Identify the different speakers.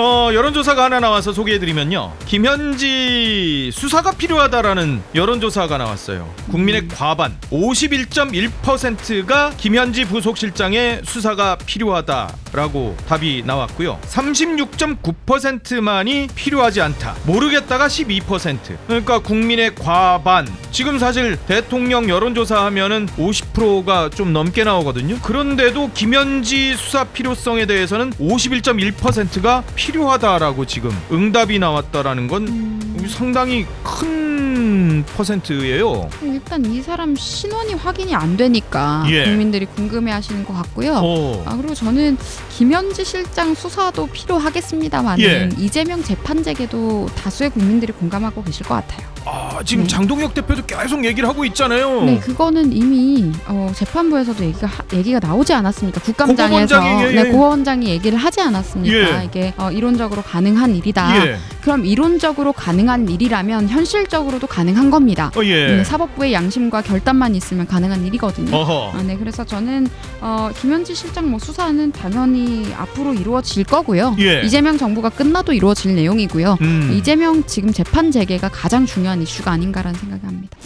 Speaker 1: 어, 여론조사가 하나 나와서 소개해드리면요. 김현지 수사가 필요하다라는 여론조사가 나왔어요. 국민의 과반 51.1%가 김현지 부속실장의 수사가 필요하다라고 답이 나왔고요. 36.9%만이 필요하지 않다. 모르겠다가 12%. 그러니까 국민의 과반. 지금 사실 대통령 여론조사 하면은 50%가 좀 넘게 나오거든요. 그런데도 김현지 수사 필요성에 대해서는 51.1%가 필요하다라고 지금 응답이 나왔다라는 건 상당히 큰 퍼센트예요.
Speaker 2: 일단 이 사람 신원이 확인이 안 되니까
Speaker 1: 예.
Speaker 2: 국민들이 궁금해하시는 것 같고요.
Speaker 1: 어.
Speaker 2: 아 그리고 저는 김현지 실장 수사도 필요하겠습니다만은
Speaker 1: 예.
Speaker 2: 이재명 재판제에도 다수의 국민들이 공감하고 계실 것 같아요.
Speaker 1: 아, 지금
Speaker 2: 네.
Speaker 1: 장동혁 대표도 계속 얘기를 하고 있잖아요.
Speaker 2: 네, 그거는 이미 어, 재판부에서도 얘기가 하- 얘기가 나오지 않았습니까? 국감장에서
Speaker 1: 고고원장이, 예, 예.
Speaker 2: 네, 고원장이 얘기를 하지 않았습니까?
Speaker 1: 예.
Speaker 2: 이게 어, 이론적으로 가능한 일이다.
Speaker 1: 예.
Speaker 2: 그럼 이론적으로 가능한 일이라면 현실적으로도 가능한 겁니다.
Speaker 1: 어, 예.
Speaker 2: 네, 사법부의 양심과 결단만 있으면 가능한 일이거든요.
Speaker 1: 어허.
Speaker 2: 아, 네, 그래서 저는 어, 김현지 실장 뭐 수사는 당연히 앞으로 이루어질 거고요.
Speaker 1: 예.
Speaker 2: 이재명 정부가 끝나도 이루어질 내용이고요.
Speaker 1: 음.
Speaker 2: 이재명 지금 재판 재개가 가장 중요한 이슈가 아닌가라는 생각이 합니다.